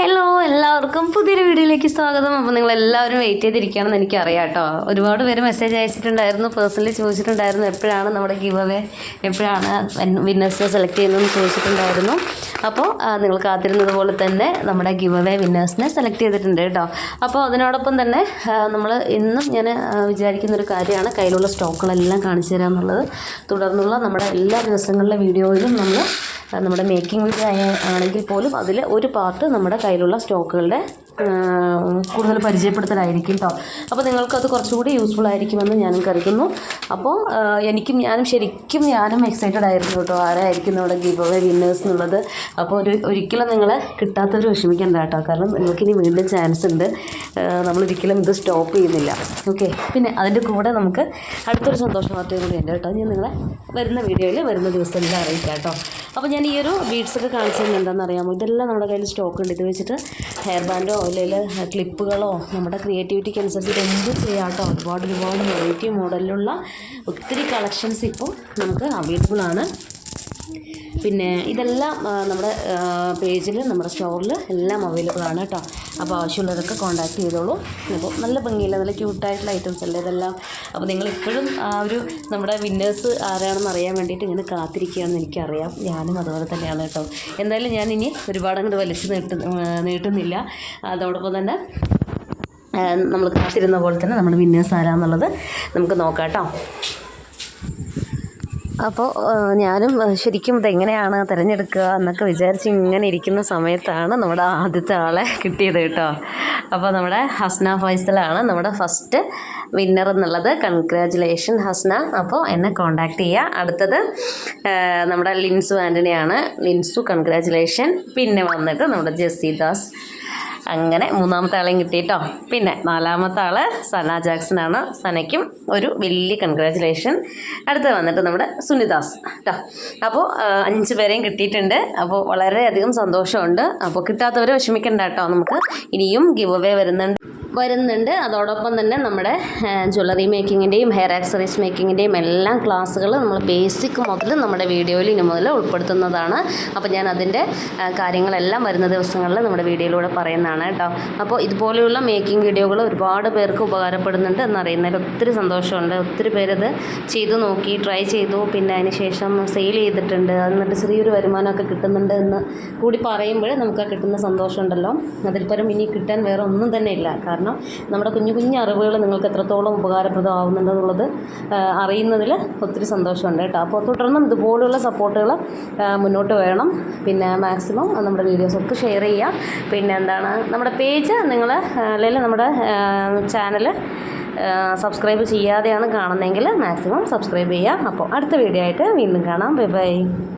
Hello എല്ലാവർക്കും പുതിയൊരു വീഡിയോയിലേക്ക് സ്വാഗതം. അപ്പോൾ നിങ്ങൾ എല്ലാവരും വെയിറ്റ് ചെയ്തിരിക്കുകയാണെന്ന് എനിക്കറിയാം കേട്ടോ. ഒരുപാട് പേര് മെസ്സേജ് അയച്ചിട്ടുണ്ടായിരുന്നു പേഴ്സണലി ചോദിച്ചിട്ടുണ്ടായിരുന്നു എപ്പോഴാണ് നമ്മുടെ ഗിവ് അവേ എപ്പോഴാണ് വിന്നേഴ്സിനെ സെലക്ട് ചെയ്യുന്നതെന്ന് ചോദിച്ചിട്ടുണ്ടായിരുന്നു. അപ്പോൾ നിങ്ങൾ കാത്തിരുന്നത് പോലെ തന്നെ നമ്മുടെ ഗിവ് അവേ വിന്നേഴ്സിനെ സെലക്ട് ചെയ്തിട്ടുണ്ട് കേട്ടോ. അപ്പോൾ അതിനോടൊപ്പം തന്നെ നമ്മൾ ഇന്നും ഞാൻ വിചാരിക്കുന്ന ഒരു കാര്യമാണ് കയ്യിലുള്ള സ്റ്റോക്കുകളെല്ലാം കാണിച്ചു തരാമെന്നുള്ളത് തുടർന്നുള്ള നമ്മുടെ എല്ലാ ദിവസങ്ങളിലെ വീഡിയോയിലും നമ്മൾ നമ്മുടെ മേക്കിംഗ് വീഡിയോ ആണെങ്കിൽ പോലും അതിൽ ഒരു പാർട്ട് നമ്മുടെ കയ്യിലുള്ള സ്റ്റോക്കുകളുടെ കൂടുതൽ പരിചയപ്പെടുത്തലായിരിക്കും കേട്ടോ അപ്പോൾ നിങ്ങൾക്കത് കുറച്ചുകൂടി യൂസ്ഫുൾ ആയിരിക്കുമെന്ന് ഞാനും കരുതുന്നു. അപ്പോൾ എനിക്കും ഞാനും ശരിക്കും ഞാനും എക്സൈറ്റഡ് ആയിരുന്നു കേട്ടോ ആരായിരിക്കും നമ്മുടെ ഗിവ് അവേ വിന്നേഴ്സ് എന്നുള്ളത്. അപ്പോൾ ഒരു ഒരിക്കലും നിങ്ങളെ കിട്ടാത്തവർ വിഷമിക്കേണ്ട കേട്ടോ കാരണം നിങ്ങൾക്കിനി വീണ്ടും ചാൻസ് ഉണ്ട്. നമ്മളൊരിക്കലും ഇത് സ്റ്റോപ്പ് ചെയ്യുന്നില്ല. ഓക്കെ പിന്നെ അതിന്റെ കൂടെ നമുക്ക് അടുത്തൊരു സന്തോഷ വാർത്തയും കൂടി ഉണ്ട് കേട്ടോ ഞാൻ നിങ്ങളെ വരുന്ന വീഡിയോയിൽ വരുന്ന ദിവസങ്ങളിൽ അറിയിക്കാം കേട്ടോ അപ്പോൾ ഞാൻ ഈ ഒരു ബീഡ്സൊക്കെ കാണിച്ചു തന്നെ എന്താണെന്ന് അറിയാമോ ഇതെല്ലാം നമ്മുടെ കയ്യിൽ സ്റ്റോക്ക് ഉണ്ട്. ഇത് വെച്ചിട്ട് ഹെയർ ബാൻഡോ അല്ലെങ്കിൽ ക്ലിപ്പുകളോ നമ്മുടെ ക്രിയേറ്റിവിറ്റിക്ക് അനുസരിച്ച് എന്ത് ചെയ്യാം കേട്ടോ. ഒരുപാട് ഒരുപാട് വെറൈറ്റി മോഡലിലുള്ള ഒത്തിരി കളക്ഷൻസ് ഇപ്പോൾ നമുക്ക് അവൈലബിൾ ആണ്. പിന്നെ ഇതെല്ലാം നമ്മുടെ പേജിൽ നമ്മുടെ സ്റ്റോറിൽ എല്ലാം അവൈലബിൾ ആണ് കേട്ടോ അപ്പോൾ ആവശ്യമുള്ളവരൊക്കെ കോൺടാക്റ്റ് ചെയ്തോളൂ. അപ്പോൾ നല്ല ഭംഗിയില്ല നല്ല ക്യൂട്ടായിട്ടുള്ള ഐറ്റംസ് അല്ലേ ഇതെല്ലാം? അപ്പോൾ നിങ്ങൾ ഇപ്പോഴും ആ ഒരു നമ്മുടെ വിന്നേഴ്സ് ആരാണെന്ന് അറിയാൻ വേണ്ടിയിട്ട് ഇങ്ങനെ കാത്തിരിക്കുകയാണെന്ന് എനിക്കറിയാം. ഞാനും അതുപോലെ തന്നെയാണ് കേട്ടോ എന്തായാലും ഞാൻ ഇനി ഒരുപാട് അങ്ങോട്ട് വലിച്ചു നീട്ടു നീട്ടുന്നില്ല. അതോടൊപ്പം തന്നെ നമ്മൾ കാത്തിരുന്ന പോലെ തന്നെ നമ്മുടെ വിന്നേഴ്സ് ആരാന്നുള്ളത് നമുക്ക് നോക്കാം കേട്ടോ അപ്പോൾ ഞാനും ശരിക്കും ഇതെങ്ങനെയാണ് തിരഞ്ഞെടുക്കുക എന്നൊക്കെ വിചാരിച്ച് ഇങ്ങനെ ഇരിക്കുന്ന സമയത്താണ് നമ്മുടെ ആദ്യത്തെ ആളെ കിട്ടിയത് കേട്ടോ. അപ്പോൾ നമ്മുടെ ഹസ്ന ഫൈസലാണ് നമ്മുടെ ഫസ്റ്റ് വിന്നർ എന്നുള്ളത്. കൺഗ്രാജുലേഷൻ ഹസ്ന. അപ്പോൾ എന്നെ കോണ്ടാക്ട് ചെയ്യുക. അടുത്തത് നമ്മുടെ ലിൻസു ആന്റണിയാണ് ലിൻസു കൺഗ്രാജുലേഷൻ പിന്നെ വന്നിട്ട് നമ്മുടെ ജെസ്സിദാസ്. അങ്ങനെ മൂന്നാമത്തെ ആളെയും കിട്ടിയിട്ടോ പിന്നെ നാലാമത്തെ ആൾ സന ജാക്സൺ ആണ് സനയ്ക്കും ഒരു വലിയ കൺഗ്രാറ്റുലേഷൻ അടുത്ത് വന്നിട്ട് നമ്മുടെ സുനിദാസ് കേട്ടോ. അപ്പോൾ അഞ്ച് പേരെയും കിട്ടിയിട്ടുണ്ട്. അപ്പോൾ വളരെയധികം സന്തോഷമുണ്ട്. അപ്പോൾ കിട്ടാത്തവരെ വിഷമിക്കണ്ട കേട്ടോ നമുക്ക്. ഇനിയും ഗിവ് അവേ വരുന്നുണ്ട്. വരുന്നുണ്ട്. അതോടൊപ്പം തന്നെ നമ്മുടെ ജ്വല്ലറി മേക്കിങ്ങിന്റെയും ഹെയർ ആക്സറീസ് മേക്കിങ്ങിന്റെയും എല്ലാം ക്ലാസ്സുകൾ നമ്മൾ ബേസിക് മുതൽ നമ്മുടെ വീഡിയോയിൽ ഇനി മുതൽ ഉൾപ്പെടുത്തുന്നതാണ്. അപ്പോൾ ഞാൻ അതിന്റെ കാര്യങ്ങളെല്ലാം വരുന്ന ദിവസങ്ങളിൽ നമ്മുടെ വീഡിയോയിലൂടെ പറയുന്നതാണ് കേട്ടോ. അപ്പോൾ ഇതുപോലെയുള്ള മേക്കിംഗ് വീഡിയോകൾ ഒരുപാട് പേർക്ക് ഉപകാരപ്പെടുന്നുണ്ട് എന്നറിയുന്നതിൽ ഒത്തിരി സന്തോഷമുണ്ട്. ഒത്തിരി പേരത് ചെയ്തു നോക്കി ട്രൈ ചെയ്തു. പിന്നെ അതിന് ശേഷം സെയിൽ ചെയ്തിട്ടുണ്ട്. എന്നിട്ട് ചെറിയൊരു വരുമാനമൊക്കെ കിട്ടുന്നുണ്ട് എന്ന് കൂടി പറയുമ്പോൾ നമുക്ക് ആ കിട്ടുന്ന സന്തോഷമുണ്ടല്ലോ. അതിൽ പരം ഇനി കിട്ടാൻ വേറെ ഒന്നും തന്നെ ഇല്ല. കാരണം നമ്മുടെ കുഞ്ഞു കുഞ്ഞു അറിവുകൾ നിങ്ങൾക്ക് എത്രത്തോളം ഉപകാരപ്രദമാവുന്നുണ്ടെന്നുള്ളത് അറിയുന്നതിൽ ഒത്തിരി സന്തോഷമുണ്ട് കേട്ടോ. അപ്പോൾ തുടർന്നും ഇതുപോലുള്ള സപ്പോർട്ടുകൾ മുന്നോട്ട് വേണം. പിന്നെ മാക്സിമം നമ്മുടെ വീഡിയോസൊക്കെ ഷെയർ ചെയ്യുക പിന്നെ എന്താണ് നമ്മുടെ പേജ് നിങ്ങൾ അല്ലെങ്കിൽ നമ്മുടെ ചാനൽ സബ്സ്ക്രൈബ് ചെയ്യാതെയാണ് കാണുന്നതെങ്കിൽ മാക്സിമം സബ്സ്ക്രൈബ് ചെയ്യുക അപ്പോൾ അടുത്ത വീഡിയോ ആയിട്ട് വീണ്ടും കാണാം. Bye bye.